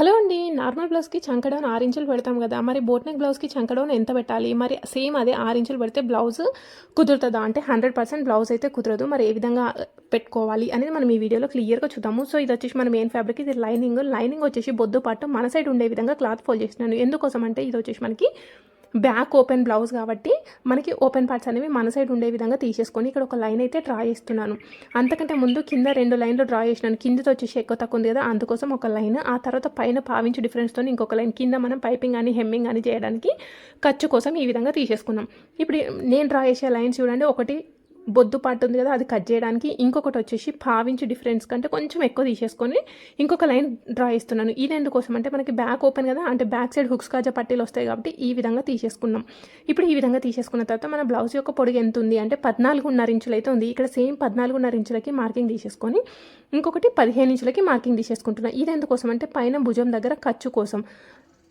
Hello అండి normal బ్లౌజ్కి చంకడౌన్ ఆరు ఇంచులు పెడతాం కదా మరి బోట్ నెక్ బ్లౌజ్కి చంకడౌన్ ఎంత పెట్టాలి? మరి సేమ్ అదే ఆరు ఇంచులు పెడితే బ్లౌజ్ కుదురుతుందా? అంటే హండ్రెడ్ పర్సెంట్ బ్లౌజ్ అయితే కుదరదు మరి ఏ విధంగా పెట్టుకోవాలి అనేది మనం ఈ వీడియోలో క్లియర్గా చూద్దాము. సో ఇది వచ్చేసి మన మెయిన్ ఫ్యాబ్రిక్ ఇది లైనింగ్. లైనింగ్ వచ్చేసి బొద్దు పాటు మన సైడ్ ఉండే విధంగా క్లాత్ ఫోల్డ్ చేసినాను ఎందుకోసం అంటే ఇది వచ్చేసి మనకి బ్యాక్ ఓపెన్ బ్లౌజ్ కాబట్టి మనకి ఓపెన్ పార్ట్స్ అనేవి మన సైడ్ ఉండే విధంగా తీసేసుకొని ఇక్కడ ఒక లైన్ అయితే డ్రా చేస్తున్నాను. అంతకంటే ముందు కింద రెండు లైన్లు డ్రా చేసినాను. కిందతో వచ్చేసి ఎక్కువ తక్కువ ఉంది కదా అందుకోసం ఒక లైన్. ఆ తర్వాత పైన పావించు డిఫరెన్స్తో ఇంకొక లైన్. కింద మనం పైపింగ్ అని హెమ్మింగ్ అని చేయడానికి ఖర్చు కోసం ఈ విధంగా తీసేసుకున్నాం. ఇప్పుడు నేను డ్రా చేసే లైన్స్ చూడండి. ఒకటి బొద్దు పార్ట్ ఉంది కదా అది కట్ చేయడానికి. ఇంకొకటి వచ్చేసి పావించి డిఫరెన్స్ కంటే కొంచెం ఎక్కువ తీసేసుకొని ఇంకొక లైన్ డ్రా ఇస్తున్నాను ఇది ఎందుకోసం అంటే మనకి బ్యాక్ ఓపెన్ కదా అంటే బ్యాక్ సైడ్ హుక్స్ కాజా పట్టీలు వస్తాయి కాబట్టి ఈ విధంగా తీసేసుకున్నాం. ఇప్పుడు ఈ విధంగా తీసేసుకున్న తర్వాత మన బ్లౌజ్ యొక్క పొడుగు ఎంత ఉంది అంటే పద్నాలుగున్నర ఇంచులు అయితే ఉంది. ఇక్కడ సేమ్ పద్నాలుగున్నర ఇంచులకి మార్కింగ్ తీసేసుకొని ఇంకొకటి పదిహేను ఇంచులకి మార్కింగ్ తీసేసుకుంటున్నాను ఇది ఎందుకోసం అంటే పైన భుజం దగ్గర ఖర్చు కోసం.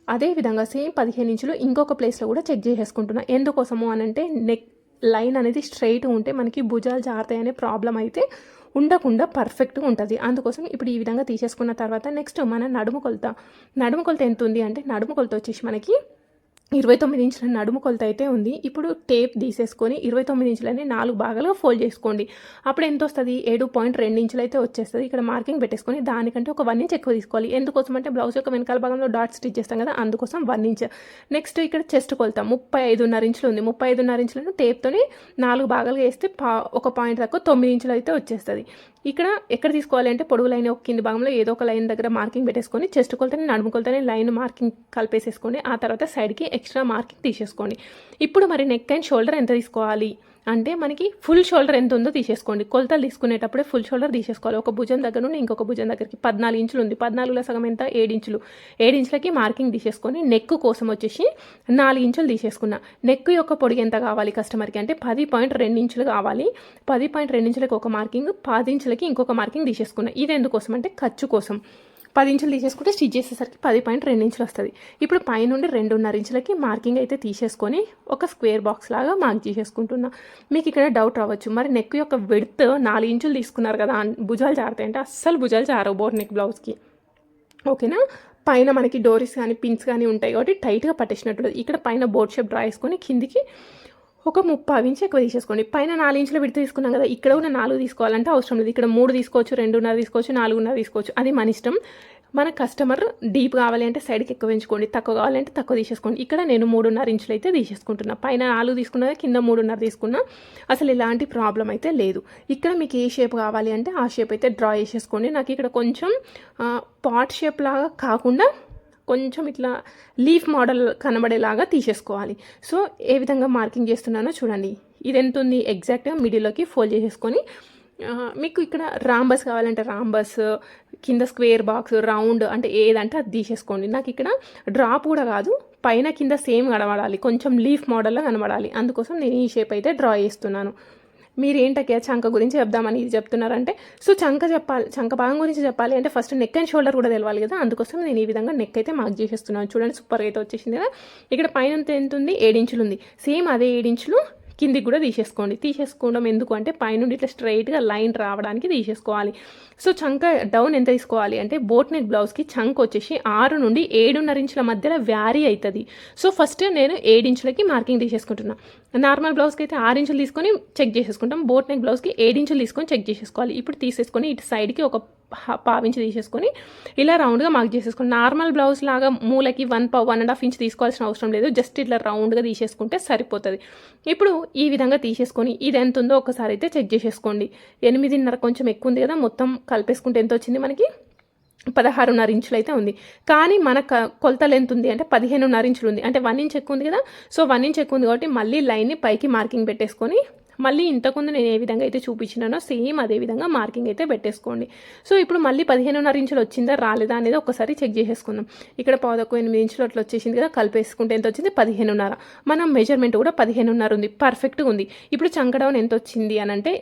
అదేవిధంగా సేమ్ పదిహేను ఇంచులు ఇంకొక ప్లేస్లో కూడా చెక్ చేసేసుకుంటున్నా. ఎందుకోసము అని అంటే నెక్ లైన్ అనేది స్ట్రైట్ ఉంటే మనకి భుజాలు జారుతాయి అనే ప్రాబ్లం అయితే ఉండకుండా పర్ఫెక్ట్గా ఉంటుంది. అందుకోసం ఇప్పుడు ఈ విధంగా తీసేసుకున్న తర్వాత నెక్స్ట్ మన నడుము కొలత. నడుము కొలత ఎంత ఉంది అంటే నడుము కొలత వచ్చేసి మనకి ఇరవై తొమ్మిది ఇంచుల నడుము కొలత అయితే ఉంది. ఇప్పుడు టేప్ తీసేసుకొని ఇరవై తొమ్మిది ఇంచులని నాలుగు భాగాలుగా ఫోల్డ్ చేసుకోండి. అప్పుడు ఎంత వస్తుంది? ఏడు పాయింట్ రెండు ఇంచులు అయితే వచ్చేస్తుంది. ఇక్కడ మార్కింగ్ పెట్టేసుకొని దానికంటే ఒక వన్ ఇంచ్ ఎక్కువ తీసుకోవాలి. ఎందుకోసం అంటే బ్లౌజ్ యొక్క వెనకాల భాగంలో డాట్ స్టిచ్ చేస్తాం కదా అందుకోసం వన్ ఇంచ్. నెక్స్ట్ ఇక్కడ చెస్ట్ కొలత. ముప్పై ఐదున్నర ఇంచులు ఉంది. ముప్పై ఐదున్నర ఇంచులను టేప్తోని నాలుగు భాగాలుగా వేస్తే పా ఒక పాయింట్ దాకా తొమ్మిది ఇంచులు అయితే వచ్చేస్తుంది. ఇక్కడ ఎక్కడ తీసుకోవాలి అంటే పొడుగు లైన్ ఒక కింది భాగంలో ఏదో ఒక లైన్ దగ్గర మార్కింగ్ పెట్టేసుకొని చెస్ట్ కొలతని నడుము కొలతని లైన్ మార్కింగ్ కలిపేసేసుకోండి ఆ తర్వాత సైడ్కి ఎక్స్ట్రా మార్కింగ్ తీసేసుకోండి. ఇప్పుడు మరి నెక్ అండ్ షోల్డర్ ఎంత తీసుకోవాలి? అంటే మనకి ఫుల్ షోల్డర్ ఎంత ఉందో తీసేసుకోండి. కొలతలు తీసుకునేటప్పుడే ఫుల్ షోల్డర్ తీసేసుకోవాలి. ఒక భుజం దగ్గర నుండి ఇంకొక భుజం దగ్గరికి పద్నాలుగు ఇంచులు ఉంది. పద్నాలుగులో సగం ఎంత? ఏడు ఇంచులు. ఏడు ఇంచులకి మార్కింగ్ తీసేసుకొని నెక్ కోసం వచ్చేసి నాలుగు ఇంచులు తీసేసుకున్నా. నెక్ యొక్క పొడిగి ఎంత కావాలి కస్టమర్కి అంటే పది పాయింట్ రెండు ఇంచులు కావాలి. పది పాయింట్ రెండు ఇంచులకి ఒక మార్కింగ్ పది ఇంచులకి ఇంకొక మార్కింగ్ తీసేసుకున్నా. ఇది ఎందుకోసం? అంటే ఖర్చు కోసం. పది ఇంచులు తీసేసుకుంటే స్టిచ్ చేసేసరికి పది పాయింట్ రెండు ఇంచులు వస్తుంది. ఇప్పుడు పైనుండి రెండున్నర ఇంచులకి మార్కింగ్ అయితే తీసేసుకొని ఒక స్క్వేర్ బాక్స్ లాగా మార్క్ చేసేసుకుంటున్నా. మీకు ఇక్కడ డౌట్ రావచ్చు. మరి నెక్ యొక్క విడ్త్ నాలుగు ఇంచులు తీసుకున్నారు కదా భుజాలు జారుతాయి అంటే అస్సలు భుజాలు జారవు బోర్ నెక్ బ్లౌజ్కి. ఓకేనా? పైన మనకి డోరీస్ కానీ పిన్స్ కానీ ఉంటాయి కాబట్టి టైట్గా పట్టేసినట్టు ఇక్కడ పైన బోర్డ్ షేప్ డ్రా చేసుకొని కిందికి ఒక ముప్పై ఇంచు ఎక్కువ తీసేసుకోండి. పైన నాలుగు ఇంచులు విడత తీసుకున్నాం కదా ఇక్కడ కూడా నాలుగు తీసుకోవాలంటే అవసరం లేదు. ఇక్కడ మూడు తీసుకోవచ్చు రెండున్నర తీసుకోవచ్చు నాలుగున్నర తీసుకోవచ్చు. అది మన ఇష్టం. మన కస్టమర్ డీప్ కావాలి అంటే సైడ్కి ఎక్కువ పెంచుకోండి తక్కువ కావాలంటే తక్కువ తీసేసుకోండి. ఇక్కడ నేను మూడున్నర ఇంచులు అయితే తీసేసుకుంటున్నా. పైన నాలుగు తీసుకున్నా కింద మూడున్నర తీసుకున్నా అసలు ఎలాంటి ప్రాబ్లం అయితే లేదు. ఇక్కడ మీకు ఏ షేప్ కావాలి అంటే ఆ షేప్ అయితే డ్రా చేసేసుకోండి. నాకు ఇక్కడ కొంచెం పాట్ షేప్ లాగా కాకుండా కొంచెం ఇట్లా లీఫ్ మోడల్ కనబడేలాగా తీసేసుకోవాలి. సో ఏ విధంగా మార్కింగ్ చేస్తున్నానో చూడండి. ఇది ఎంత ఉంది? ఎగ్జాక్ట్గా మిడిల్లోకి ఫోల్డ్ చేసేసుకొని మీకు ఇక్కడ రాంబస్ కావాలంటే రాంబస్ కింద స్క్వేర్ బాక్స్ రౌండ్ అంటే ఏదంటే అది తీసేసుకోండి. నాకు ఇక్కడ డ్రాప్ కూడా కాదు పైన కింద సేమ్ కనబడాలి. కొంచెం లీఫ్ మోడల్లో కనబడాలి. అందుకోసం నేను ఈ షేప్ అయితే డ్రా చేస్తున్నాను. మీరు చంక గురించి చెప్దామని ఇది చెప్తున్నారంటే సో చంక చెప్పాలి చంక భాగం గురించి చెప్పాలి అంటే ఫస్ట్ నెక్ అండ్ షోల్డర్ కూడా తెలవాలి కదా అందుకోసం నేను ఈ విధంగా నెక్ అయితే మార్క్ చేసేస్తున్నాను. చూడండి సూపర్గా అయితే వచ్చేసింది కదా. ఇక్కడ పైన ఎంత ఉంది? ఏడించులు ఉంది. సేమ్ అదే ఏడించులు కిందికి కూడా తీసేసుకోండి. తీసేసుకోవడం ఎందుకు అంటే పైనుండి ఇట్లా స్ట్రైట్గా లైన్ రావడానికి తీసేసుకోవాలి. సో చంక డౌన్ ఎంత తీసుకోవాలి అంటే బోట్ నెక్ బ్లౌజ్కి చంక్ వచ్చేసి ఆరు నుండి ఏడున్నర ఇంచుల మధ్యలో వ్యారీ అవుతుంది. సో ఫస్ట్ నేను ఏడించులకి మార్కింగ్ తీసేసుకుంటున్నా. నార్మల్ బ్లౌజ్కి అయితే ఆరు ఇంచులు తీసుకొని చెక్ చేసేసుకుంటాం. బోట్ నెక్ బ్లౌజ్కి ఏడించులు తీసుకొని చెక్ చేసేసుకోవాలి. ఇప్పుడు తీసేసుకొని ఇటు సైడ్కి ఒక పావించి తీసేసుకొని ఇలా రౌండ్గా మార్క్ చేసేసుకొని నార్మల్ బ్లౌజ్ లాగా మూలకి వన్ పా వన్ అండ్ హాఫ్ ఇంచ్ తీసుకోవాల్సిన అవసరం లేదు. జస్ట్ ఇట్లా రౌండ్గా తీసేసుకుంటే సరిపోతుంది. ఇప్పుడు ఈ విధంగా తీసేసుకొని ఇది ఎంత ఉందో ఒకసారి అయితే చెక్ చేసేసుకోండి. ఎనిమిదిన్నర కొంచెం ఎక్కువ ఉంది కదా మొత్తం కలిపేసుకుంటే ఎంత వచ్చింది మనకి? పదహారున్నర ఇంచులు అయితే ఉంది. కానీ మన కొలతలు ఎంత ఉంది అంటే పదిహేనున్నర ఇంచులు ఉంది. అంటే వన్ ఇంచ్ ఎక్కువ ఉంది కదా సో వన్ ఇంచ్ ఎక్కువ ఉంది కాబట్టి మళ్ళీ లైన్ని పైకి మార్కింగ్ పెట్టేసుకొని మళ్ళీ ఇంతకుముందు నేను ఏ విధంగా అయితే చూపించినానో సేమ్ అదే విధంగా మార్కింగ్ అయితే పెట్టేసుకోండి. సో ఇప్పుడు మళ్ళీ పదిహేనున్నర ఇంచులు వచ్చిందా రాలేదా అనేది ఒకసారి చెక్ చేసేసుకుందాం. ఇక్కడ పదకొ ఎనిమిది ఇంచులు అట్లా వచ్చేసింది కదా కలిపేసుకుంటే ఎంత వచ్చింది? పదిహేనున్నర. మనం మెజర్మెంట్ కూడా పదిహేనున్నర ఉంది పర్ఫెక్ట్గా ఉంది. ఇప్పుడు చంకడౌన్ ఎంత వచ్చింది అని అంటే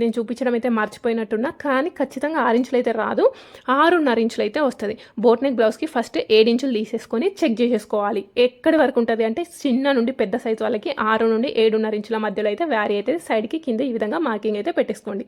నేను చూపించడం అయితే మర్చిపోయినట్టున్నా కానీ ఖచ్చితంగా ఆరు ఇంచులు అయితే రాదు. ఆరున్నర ఇంచులు అయితే వస్తుంది. బోట్ నెక్ బ్లౌజ్కి ఫస్ట్ ఏడించులు తీసేసుకొని చెక్ చేసేసుకోవాలి. ఎక్కడి వరకు ఉంటుంది అంటే చిన్న నుండి పెద్ద సైజు వాళ్ళకి ఆరు నుండి ఏడున్నర ఇంచుల మధ్యలో అయితే వ్యారీ అయితే సైడ్కి కింద ఈ విధంగా మార్కింగ్ అయితే పెట్టేసుకోండి.